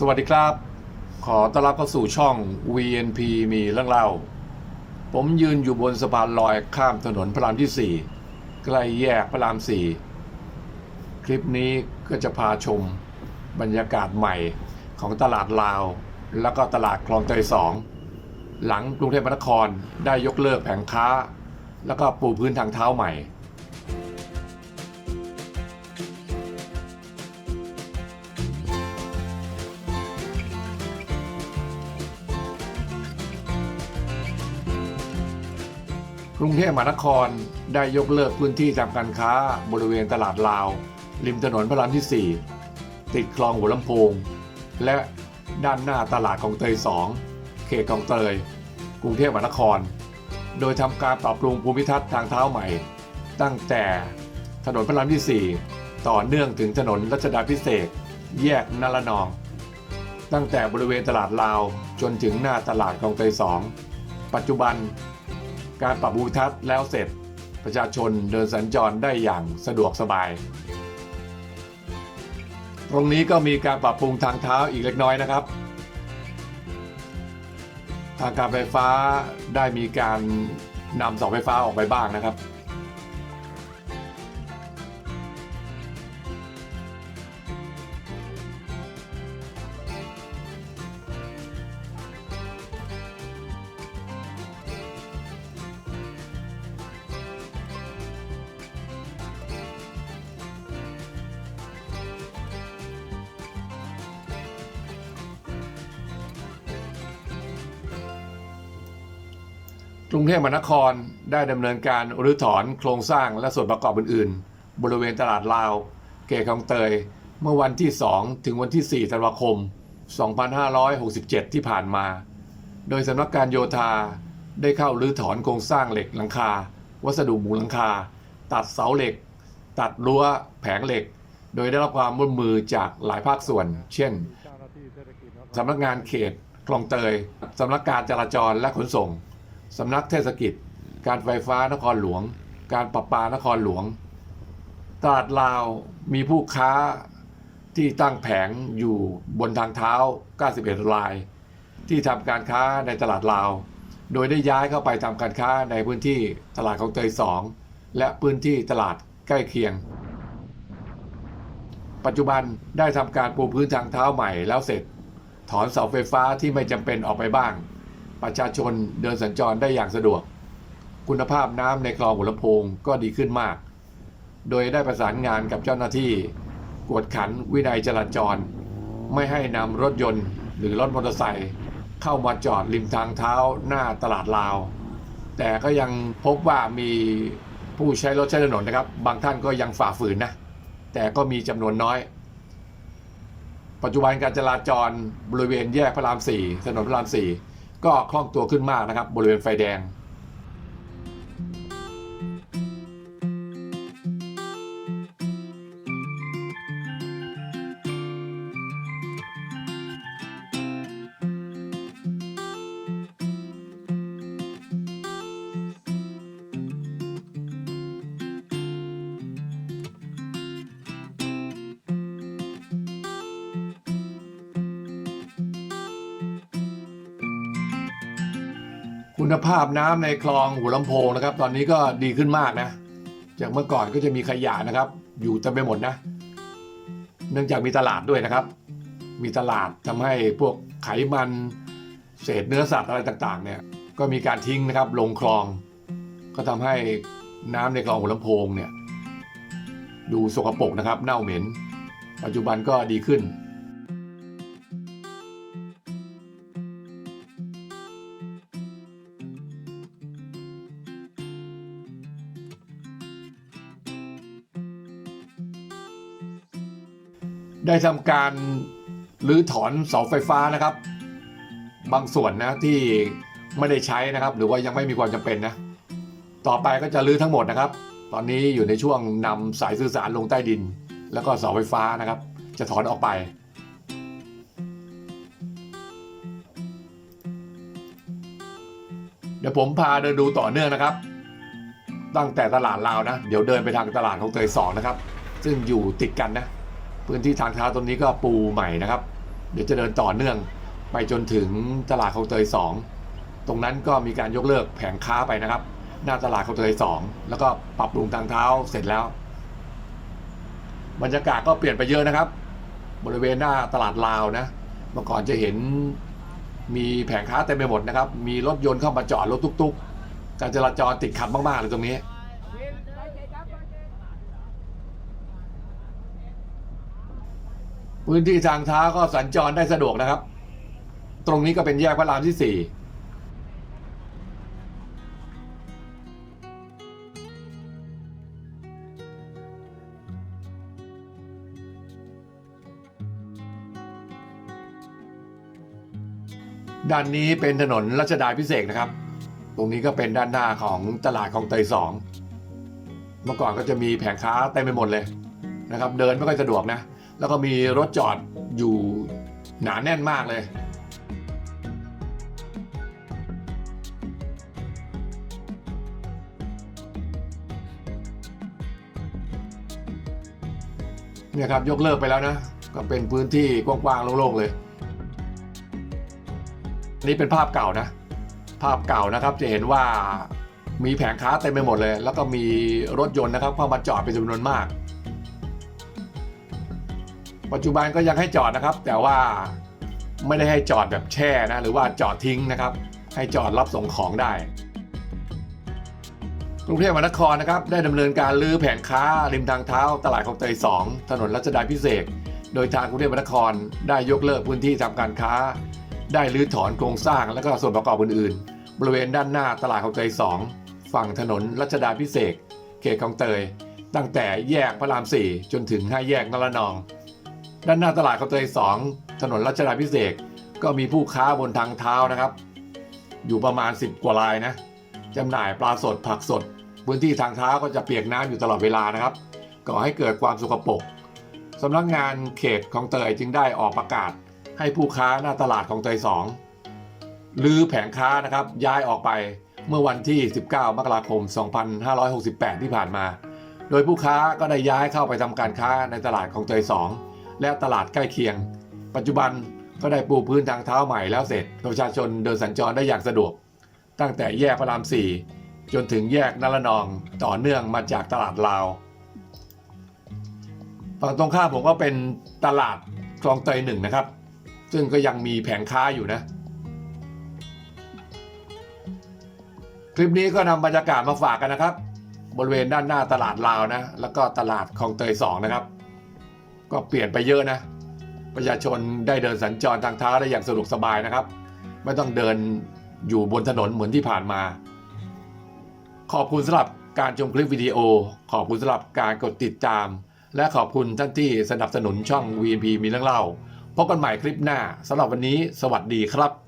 สวัสดีครับ ขอต้อนรับเข้าสู่ช่อง VNP มีเรื่องเล่า ผมยืนอยู่บนสะพานลอยข้ามถนนพระรามที่ 4 ใกล้แยกพระราม 4 คลิปนี้ก็จะพาชมบรรยากาศใหม่ของตลาดลาว แล้วก็ตลาดคลองเตย2หลังกรุงเทพมหานครได้ยกเลิกแผงค้า แล้วก็ปูพื้นทางเท้าใหม่ กรุงเทพมหานครได้ยกเลิกพื้นที่ทางการค้าบริเวณตลาดลาว ริมถนนพระรามที่ 4 ติดคลองหัวลำโพง และด้านหน้าตลาดของเตย 2 เขตของเตย กรุงเทพมหานคร โดยทำการปรับปรุงภูมิทัศน์ทางเท้าใหม่ ตั้งแต่ถนนพระรามที่ 4 ต่อเนื่องถึงถนนรัชดาพิเศษแยกนารนอง ตั้งแต่บริเวณตลาดลาวจนถึงหน้าตลาดคลองเตย 2 ปัจจุบัน การปรับภูมิทัศน์แล้วเสร็จประชาชนเดินสัญจรได้อย่างสะดวกสบาย ตรงนี้ก็มีการปรับปรุงทางเท้าอีกเล็กน้อยนะครับ ทางการไฟฟ้าได้มีการนำเสาไฟฟ้าออกไปบ้างนะครับ รุงเทพมหานครได้ดำเนินการรื้อถอนโครงสร้างและส่วนประกอบอื่น ๆ บริเวณตลาดลาว เกตคลองเตย เมื่อวันที่ 2 ถึงวันที่ 4 ธันวาคม 2567 ที่ผ่านมา โดยสำนักการโยธาได้เข้ารื้อถอนโครงสร้างเหล็กหลังคา วัสดุหมุนหลังคา ตัดเสาเหล็ก ตัดรั้วแผงเหล็ก โดยได้รับความร่วมมือจากหลายภาคส่วน เช่นสำนักงานเขตคลองเตยสำนักการจราจรและขนส่ง สำนักเทศกิจ การไฟฟ้านครหลวง การประปานครหลวง ตลาดลาวมีผู้ค้าที่ตั้งแผงอยู่บนทางเท้า 91 ราย ที่ทำการค้าในตลาดลาว โดยได้ย้ายเข้าไปทำการค้าในพื้นที่ตลาดของเตย2และพื้นที่ตลาดใกล้เคียง ปัจจุบันได้ทำการปูพื้นทางเท้าใหม่แล้วเสร็จ ถอนเสาไฟฟ้าที่ไม่จำเป็นออกไปบ้าง ประชาชนเดินสัญจรได้อย่างสะดวก คุณภาพน้ำในคลองหัวลำโพงก็ดีขึ้นมาก โดยได้ประสานงานกับเจ้าหน้าที่ กวดขันวินัยจราจร ไม่ให้นำรถยนต์หรือรถมอเตอร์ไซค์เข้ามาจอดริมทางเท้าหน้าตลาดลาว แต่ก็ยังพบว่ามีผู้ใช้รถใช้ถนนนะครับ บางท่านก็ยังฝ่าฝืนนะ แต่ก็มีจำนวนน้อย ปัจจุบันการจราจรบริเวณแยกพระราม 4 ถนนพระราม 4 ก็คล่องตัวขึ้นมากนะครับบริเวณไฟแดง คุณภาพน้ำในคลองหัวลำโพงนะครับ ตอนนี้ก็ดีขึ้นมากนะ จากเมื่อก่อนก็จะมีขยะนะครับ อยู่เต็มไปหมดนะ เนื่องจากมีตลาดด้วยนะครับ มีตลาดทำให้พวกไขมันเศษเนื้อสัตว์อะไรต่างๆ เนี่ย ก็มีการทิ้งนะครับลงคลอง ก็ทำให้น้ำในคลองหัวลำโพงเนี่ย ดูสกปรกนะครับ เน่าเหม็น ปัจจุบันก็ดีขึ้น ได้ทำการรื้อถอนเสาไฟฟ้านะครับ บางส่วนนะที่ไม่ได้ใช้นะครับ หรือว่ายังไม่มีความจำเป็นนะ ต่อไปก็จะรื้อทั้งหมดนะครับ ตอนนี้อยู่ในช่วงนำสายสื่อสารลงใต้ดิน แล้วก็เสาไฟฟ้านะครับ จะถอนออกไปเดี๋ยวผมพาเดินดูต่อเนื่องนะครับ ตั้งแต่ตลาดลาวนะ เดี๋ยวเดินไปทางตลาดของเตยสองนะครับ ซึ่งอยู่ติดกันนะ พื้นที่ทางเท้าตรงนี้ก็ปูใหม่นะครับ เดี๋ยวจะเดินต่อเนื่องไปจนถึงตลาดคลองเตยสองตรงนั้นก็มีการยกเลิกแผงค้าไปนะครับ หน้าตลาดคลองเตยสองแล้วก็ปรับปรุงทางเท้าเสร็จแล้ว บรรยากาศก็เปลี่ยนไปเยอะนะครับ บริเวณหน้าตลาดลาวนะ เมื่อก่อนจะเห็นมีแผงค้าเต็มไปหมดนะครับ มีรถยนต์เข้ามาจอดรถตุ๊กๆ การจราจรติดขัดมากๆเลยตรงนี้ พื้นที่ทางเท้าก็สัญจรได้สะดวกนะครับ ตรงนี้ก็เป็นแยกพระรามที่สี่ด้านนี้เป็นถนนรัชดาพิเศษนะครับ ตรงนี้ก็เป็นด้านหน้าของตลาดของเตยสอง เมื่อก่อนก็จะมีแผงค้าเต็มไปหมดเลยนะครับ เดินไม่ค่อยสะดวกนะ แล้วก็มีรถจอดอยู่หนาแน่นมากเลยเนี่ยครับยกเลิกไปแล้วนะ ก็เป็นพื้นที่กว้างๆโล่งๆเลยนี่เป็นภาพเก่านะ ภาพเก่านะครับจะเห็นว่ามีแผงค้าเต็มไปหมดเลย แล้วก็มีรถยนต์นะครับเข้ามาจอดเป็นจำนวนมาก ปัจจุบันก็ยังให้จอดนะครับ แต่ว่าไม่ได้ให้จอดแบบแช่นะ หรือว่าจอดทิ้งนะครับ ให้จอดรับส่งของได้กรุงเทพมหานครนะครับได้ดำเนินการรื้อแผงค้าริมทางเท้าตลาดคลองเตย2ถนนรัชดาพิเศษ โดยทางกรุงเทพมหานครได้ยกเลิกพื้นที่ทำการค้า ได้รื้อถอนโครงสร้างและก็ส่วนประกอบอื่นๆ บริเวณด้านหน้าตลาดคลองเตย2ฝั่งถนนรัชดาพิเศษ เขตคลองเตย ตั้งแต่แยกพระราม 4 จนถึง5แยกนรนอง ด้านหน้าตลาดคลองเตย2ถนนรัชดาพิเศษก็มีผู้ค้าบนทางเท้านะครับ อยู่ประมาณ 10 กว่ารายนะจำหน่ายปลาสดผักสด พื้นที่ทางเท้าก็จะเปียกน้ำอยู่ตลอดเวลานะครับก่อให้เกิดความสกปรกสำนักงานเขตคลองเตยจึงได้ออกประกาศ ให้ผู้ค้าหน้าตลาดคลองเตย2รื้อแผงค้านะครับย้ายออกไปเมื่อวันที่ 19 มกราคม 2568 ที่ผ่านมา โดยผู้ค้าก็ได้ย้ายเข้าไปทำการค้าในตลาดคลองเตย2 และตลาดใกล้เคียง ปัจจุบันก็ได้ปูพื้นทางเท้าใหม่แล้วเสร็จประชาชนเดินสัญจรได้อย่างสะดวก ตั้งแต่แยกพระราม4จนถึงแยกนรนองต่อเนื่องมาจากตลาดลาวฝั่งตรงข้ามผมก็เป็นตลาดคลองเตยหนึ่งนะครับ ซึ่งก็ยังมีแผงค้าอยู่นะ คลิปนี้ก็นำบรรยากาศมาฝากกันนะครับ บริเวณด้านหน้าตลาดลาวนะ แล้วก็ตลาดคลองเตยสองนะครับ ก็เปลี่ยนไปเยอะนะ ประชาชนได้เดินสัญจรทางเท้าได้อย่างสะดวกสบายนะครับ ไม่ต้องเดินอยู่บนถนนเหมือนที่ผ่านมา ขอบคุณสำหรับการชมคลิปวิดีโอ ขอบคุณสำหรับการกดติดตาม และขอบคุณท่านที่สนับสนุนช่อง VMP มีเรื่องเล่าพบกันใหม่คลิปหน้าสำหรับวันนี้ สวัสดีครับ